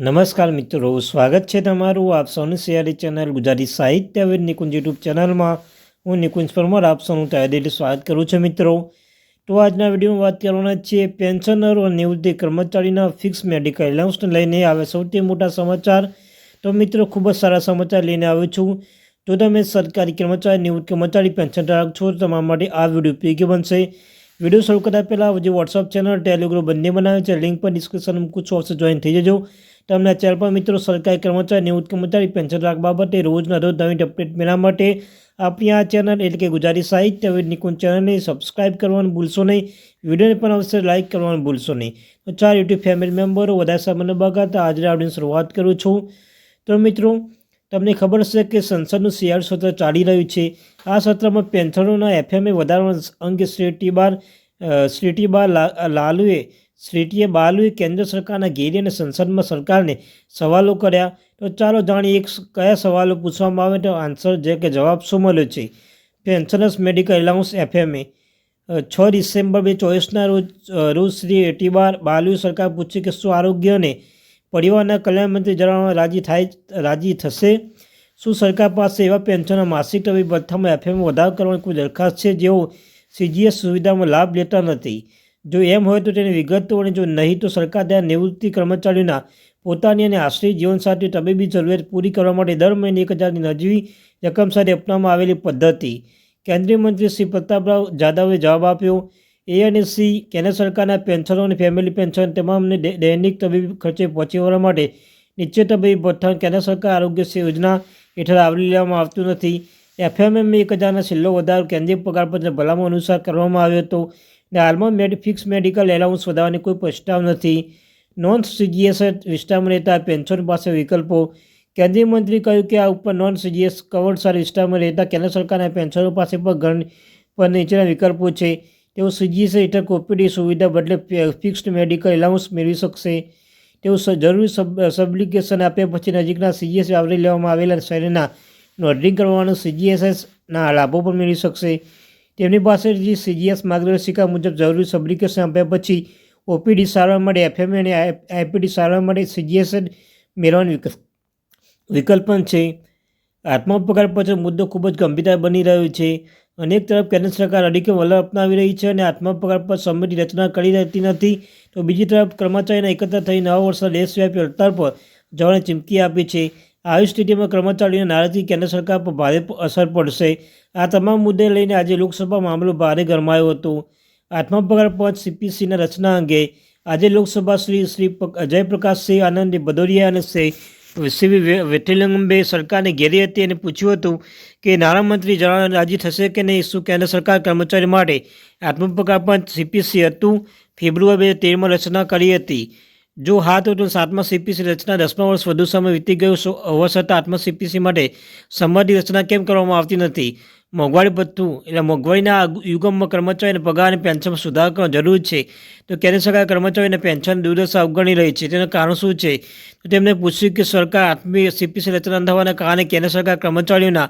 નમસ્કાર મિત્રો, સ્વાગત છે તમારું આપ સૌની સિયારી ચેનલ ગુજરાતી સાહિત્ય વિદ નિકુંજ યુટ્યુબ ચેનલમાં. હું નિકુંજ પરમાર, આપ સૌનું તહેદીલી સ્વાગત કરું છું મિત્રો. તો આજના વિડીયોમાં વાત કરવાના છીએ પેન્શનરો અને નિવૃત્તિ કર્મચારીના ફિક્સ મેડિકલ એલાઉન્સને લઈને. આવે સૌથી મોટા સમાચાર. તો મિત્રો, ખૂબ જ સારા સમાચાર લઈને આવ્યો છું. જો તમે સરકારી કર્મચારી, નિવૃત્ત કર્મચારી પેન્શન ધારક છો, તમારા માટે આ વીડિયો ઉપયોગી બનશે. વીડિયો શરૂ કરતા પહેલાં જે વોટ્સઅપ ચેનલ ટેલિગ્રુપ બંને બનાવે છે લિંક પર ડિસ્ક્રિપ્શન મૂકું છું જોઈન થઈ જજો. તમને ચેનલ પર મિત્રો સરકારી કર્મચારી નિવૃત્ત કર્મચારી પેન્શન રાખ બાબતે રોજના રોજ નવી અપડેટ મેળવવા માટે આપણી આ ચેનલ એટલે કે ગુજરાતી સાહિત્ય નિકુંજ ચેનલને સબસ્ક્રાઇબ કરવાનું ભૂલશો નહીં. વિડીયોને પણ અવશ્ય લાઇક કરવાનું ભૂલશો નહીં. તો ચાર યુટ્યુબ ફેમિલી મેમ્બરો વધારે સામાન્ય બગાડતા આજે આવડીને શરૂઆત કરું છું. તો મિત્રો તમને ખબર છે કે સંસદનું શિયાળુ સત્ર ચાલી રહ્યું છે. આ સત્રમાં પેન્શનોના એફએમએ વધારવા અંગે શ્રી બાર શ્રી બાર લાલુએ, શ્રીટીએ બાલુએ કેન્દ્ર સરકારના ઘેરી અને સંસદમાં સરકારને સવાલો કર્યા. તો ચાલો જાણીએ એક કયા સવાલો પૂછવામાં આવે તો આન્સર જે કે જવાબ શું મળ્યો છે. પેન્શનર્સ મેડિકલ એલાઉન્સ એફએમએ છ ડિસેમ્બર બે ચોવીસના રોજ રોજ શ્રી એટી બાર બાલુએ સરકાર પૂછ્યું કે શું આરોગ્ય અને પરિવારના કલ્યાણ મંત્રી જણાવવા રાજી થાય રાજી થશે. શું સરકાર પાસે એવા પેન્શનના માસિક તબી ભથ્થામાં એફએમ વધારો કરવાની કોઈ દરખાસ્ત છે? જેઓ સીજીએસ સુવિધામાં લાભ લેતા નથી. જો એમ હોય તો તેની વિગતો અને જો નહીં તો સરકાર ત્યાં નિવૃત્તિ કર્મચારીઓના પોતાની અને આશ્રિત જીવનસાથી તબીબી જરૂરિયાત પૂરી કરવા માટે દર મહિને એક હજારની નજીવી રકમ સાથે અપનાવવામાં આવેલી પદ્ધતિ. કેન્દ્રીય મંત્રી શ્રી પ્રતાપરાવ જાદવે જવાબ આપ્યો. એ કેન્દ્ર સરકારના પેન્શનો અને ફેમિલી પેન્શન તમામને દૈનિક તબીબી ખર્ચે પહોંચી વળવા માટે નીચે તબીબી ભથ્થા કેન્દ્ર સરકાર આરોગ્ય યોજના હેઠળ આવરી લેવામાં આવતું નથી. એફએમએમ એક હજારના છેલ્લો વધારો કેન્દ્રીય પગાર પર ભલામણ અનુસાર કરવામાં આવ્યો હતો ને હાલમાં મેડ, ફિક્સ મેડિકલ એલાઉન્સ વધારવાની કોઈ પ્રસ્તાવ નથી. નોન સીજીએસ વિસ્તારમાં રહેતા પેન્શન પાસે વિકલ્પો. કેન્દ્રીય મંત્રી કહ્યું કે આ ઉપર નોન સીજીએસ કવર્ડ સાર વિસ્તારમાં રહેતા કેન્દ્ર સરકારના પેન્શનો પાસે પણ ઘણ પર નીચેના વિકલ્પો છે. તેઓ સીજીએસ હેઠળ કોપીડી સુવિધા બદલે ફિક્સ્ડ મેડિકલ એલાઉન્સ મેળવી શકશે. તેઓ જરૂરી સબ્લિકેશન આપ્યા પછી નજીકના સીજીએસએ આવરી લેવામાં આવેલા શહેરના નોંધણી કરવાનો સીજીએસએસના લાભો પણ મેળવી શકશે. તેમની પાસેથી સીજીએસ માર્ગદર્શિકા મુજબ જરૂરી સબ્લિકેશન આપ્યા પછી ઓપીડી સારવાર માટે એફએમ અને આઈપીડી સારવાર માટે સીજીએસ મેળવવાનો વિકલ્પ પણ છે. આત્મા પગાર પત્ર મુદ્દો ખૂબ જ ગંભીરતા બની રહ્યો છે. અનેક તરફ કેન્દ્ર સરકાર અડીકે વલણ અપનાવી રહી છે અને આત્મા પગાર પર સમિતિ રચના કરી રહેતી નથી. તો બીજી તરફ કર્મચારીના એકત્ર થઈ નવા વર્ષના દેશવ્યાપી હડતાળ પર જવાની ચીમકી આપી છે. આવી સ્થિતિમાં કર્મચારીઓની નારાજગી કેન્દ્ર સરકાર પર ભારે અસર પડશે. આ તમામ મુદ્દે લઈને આજે લોકસભા મામલો ભારે ગરમાયો હતો. આત્મપગાર પાંચ સીપીસીના રચના અંગે આજે લોકસભા શ્રી શ્રી જયપ્રકાશસિંહ આનંદ ભદૌરિયા અને શ્રી સીવી વેઠિલંબે સરકારને ઘેરી હતી અને પૂછ્યું હતું કે નાણામંત્રી જણાવવા રાજી થશે કે નહીં, શું કેન્દ્ર સરકાર કર્મચારી માટે આત્મપ્રકાર પણ સીપીસી હતું? ફેબ્રુઆરી બે તેરમાં રચના કરી હતી. જો હા તો સાતમા સીપીસી રચના દસમા વર્ષ વધુ સમય વીતી ગયો હોવા છતાં આત્મા સીપીસી માટે સંબંધિત રચના કેમ કરવામાં આવતી નથી? મોંઘવારી ભથ્થું એટલે મોંઘવારીના યુગમમાં કર્મચારીને પગાર અને પેન્શનમાં સુધારો કરવા જરૂર છે. તો કેન્દ્ર સરકાર કર્મચારીઓને પેન્શન દુર્દશા અવગણી રહી છે. તેનું કારણ શું છે? તો તેમણે પૂછ્યું કે સરકાર આત્મીય સીપીસી રચના થવાના કારણે કેન્દ્ર સરકાર કર્મચારીઓના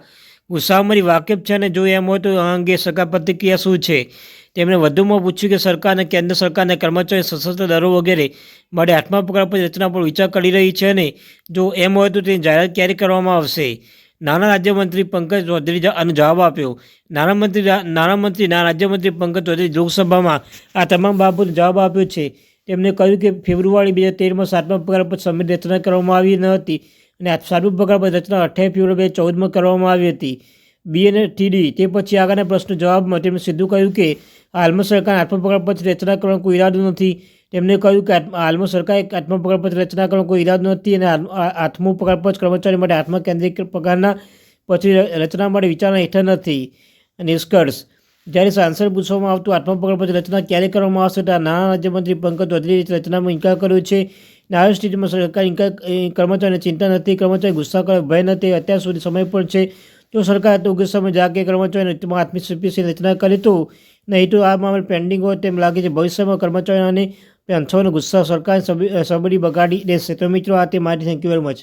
ગુસ્સાઓમાંથી વાકેફ છે અને જો એમ હોય તો આ અંગે સરકાર પ્રતિક્રિયા શું છે? તેમણે વધુમાં પૂછ્યું કે સરકાર અને કેન્દ્ર સરકારને કર્મચારી સશસ્ત્ર દરો વગેરે માટે આત્મા પગાર પર રચના પર વિચાર કરી રહી છે અને જો એમ હોય તો તેની જાહેરાત ક્યારે કરવામાં આવશે? નાણાં રાજ્યમંત્રી પંકજ ચૌધરી આનો જવાબ આપ્યો. નાણામંત્રી નાણામંત્રી નાણાં રાજ્યમંત્રી પંકજ ચૌધરી લોકસભામાં આ તમામ બાબતનો જવાબ આપ્યો છે. તેમણે કહ્યું કે ફેબ્રુઆરી બે હજાર તેરમાં સાતમા પગાર પર સમિતિ રચના કરવામાં આવી ન હતી અને સાતમા પગાર પર રચના અઠ્યાવીસ ફેબ્રુઆરી બે ચૌદમાં કરવામાં આવી હતી. બી અને ટીડી તે પછી આગળના પ્રશ્ન જવાબમાં તેમણે સીધું કહ્યું કે હાલમાં સરકાર આત્મપગાર પત્ર રચના કરવાનો કોઈ ઈરાદો નથી. તેમણે કહ્યું કે હાલમાં સરકારે આત્મપગાર પત્ર રચના કરવાનો કોઈ ઈરાદો નથી અને આત્મો પગાર પંચ કર્મચારી માટે આત્મ કેન્દ્રિત પગારના પછી રચના માટે વિચારણા હેઠળ નથી. નિષ્કર્ષ, જ્યારે સાંસદ પૂછવામાં આવતું આત્મપગાર પત્ર રચના ક્યારે કરવામાં આવશે તો નાણાં રાજ્યમંત્રી પંકજ ચૌધરીએ રચનામાં ઇન્કાર કર્યો છે. આવી સ્થિતિમાં સરકાર ઇન્કાર કર્મચારીને ચિંતા નથી, કર્મચારી ગુસ્સા કરે, ભય નથી, અત્યાર સુધી સમય પણ છે. જો સરકાર યોગ્ય સમય જાગે કર્મચારીને આત્મસીપીસી રચના કરે તો નહીં તો આ મામલે પેન્ડિંગ હોય તેમ લાગે છે. ભવિષ્યમાં કર્મચારીઓને પેન્શનનો ગુસ્સા સરકાર સબડી બગાડી દેશે. તો મિત્રો, આ તે માહિતી થેન્ક યુ વેરી મચ.